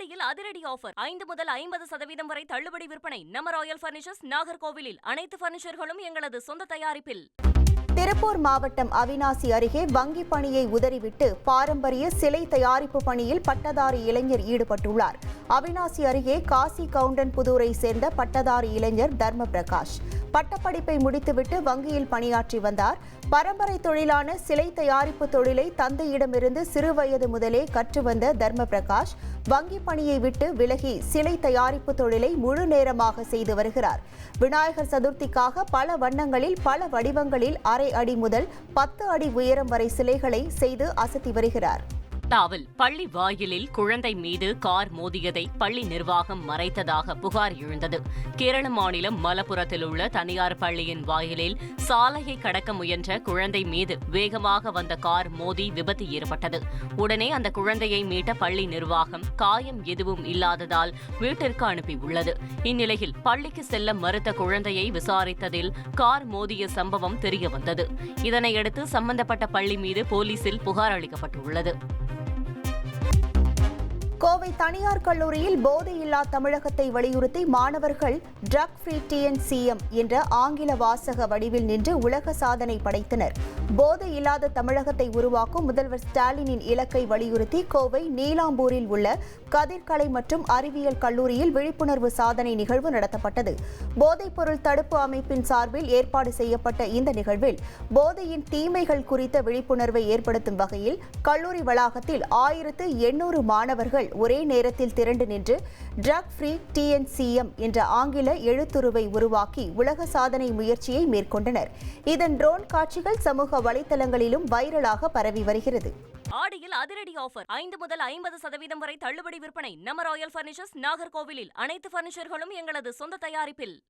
ஆடியில் அதிரடி ஆஃபர். ஐந்து முதல் ஐம்பது சதவீதம் வரை தள்ளுபடி விற்பனை. நம்ம ராயல் பர்னிச்சர்ஸ் நாகர்கோவிலில். அனைத்து பர்னிச்சர்களும் எங்களது சொந்த தயாரிப்பில். திருப்பூர் மாவட்டம் அவினாசி அருகே வங்கி பணியை உதறிவிட்டு பாரம்பரிய சிலை தயாரிப்பு பணியில் பட்டதாரி இளைஞர் ஈடுபட்டுள்ளார். அவினாசி அருகே காசி கவுண்டன் புதூரை சேர்ந்த பட்டதாரி இளைஞர் தர்ம பிரகாஷ். பட்டப்படிப்பை முடித்துவிட்டு வங்கியில் பணியாற்றி வந்தார். பரம்பரை தொழிலான சிலை தயாரிப்பு தொழிலை தந்தையிடமிருந்து சிறுவயது முதலே கற்று வந்த தர்ம பிரகாஷ் வங்கி பணியை விட்டு விலகி சிலை தயாரிப்பு தொழிலை முழு நேரமாக செய்து வருகிறார். விநாயகர் சதுர்த்திக்காக பல வண்ணங்களில் பல வடிவங்களில் அரை அடி முதல் பத்து அடி உயரம் வரை சிலைகளை செய்து அசத்தி வருகிறார். டாவில் பள்ளி வாயிலில் குழந்தை மீது கார் மோதியதை பள்ளி நிர்வாகம் மறைத்ததாக புகார் எழுந்தது. கேரள மாநிலம் மலப்புரத்தில் உள்ள தனியார் பள்ளியின் வாயிலில் சாலையை கடக்க முயன்ற குழந்தை மீது வேகமாக வந்த கார் மோதி விபத்து ஏற்பட்டது. உடனே அந்த குழந்தையை மீட்ட பள்ளி நிர்வாகம் காயம் எதுவும் இல்லாததால் வீட்டிற்கு அனுப்பியுள்ளது. இந்நிலையில் பள்ளிக்கு செல்ல மறுத்த குழந்தையை விசாரித்ததில் கார் மோதிய சம்பவம் தெரியவந்தது. இதனையடுத்து சம்பந்தப்பட்ட பள்ளி மீது போலீசில் புகார் அளிக்கப்பட்டுள்ளது. கோவை தனியார் கல்லூரியில் போதையில்லா தமிழகத்தை வலியுறுத்தி மாணவர்கள் ட்ரக் ஃப்ரீ டிஎன்சிஎம் என்ற ஆங்கில வாசக வடிவில் நின்று உலக சாதனை படைத்தனர். போதை இல்லாத தமிழகத்தை உருவாக்கும் முதல்வர் ஸ்டாலினின் இலக்கை வலியுறுத்தி கோவை நீலாம்பூரில் உள்ள கதிர்கலை மற்றும் அறிவியல் கல்லூரியில் விழிப்புணர்வு சாதனை நிகழ்வு நடத்தப்பட்டது. போதைப்பொருள் தடுப்பு அமைப்பின் சார்பில் ஏற்பாடு செய்யப்பட்ட இந்த நிகழ்வில் போதையின் தீமைகள் குறித்த விழிப்புணர்வை ஏற்படுத்தும் வகையில் கல்லூரி வளாகத்தில் ஆயிரத்து எண்ணூறு மாணவர்கள் ஒரே நேரத்தில் திரண்டு நின்று ட்ரக் ஃப்ரீ டிஎன்சிஎம் என்ற ஆங்கில எழுத்துருவை உருவாக்கி உலக சாதனை முயற்சியை மேற்கொண்டனர். இதன் ட்ரோன் காட்சிகள் சமூக வலைதளங்களிலும் வைரலாக பரவி வருகிறது. ஆடியில் அதிரடி ஆஃபர். ஐந்து முதல் ஐம்பது சதவீதம் வரை தள்ளுபடி விற்பனை. நம்ம ராயல் பர்னிச்சர்ஸ் நாகர்கோவிலில் அனைத்து பர்னிச்சர்களும் எங்களது சொந்த தயாரிப்பில்.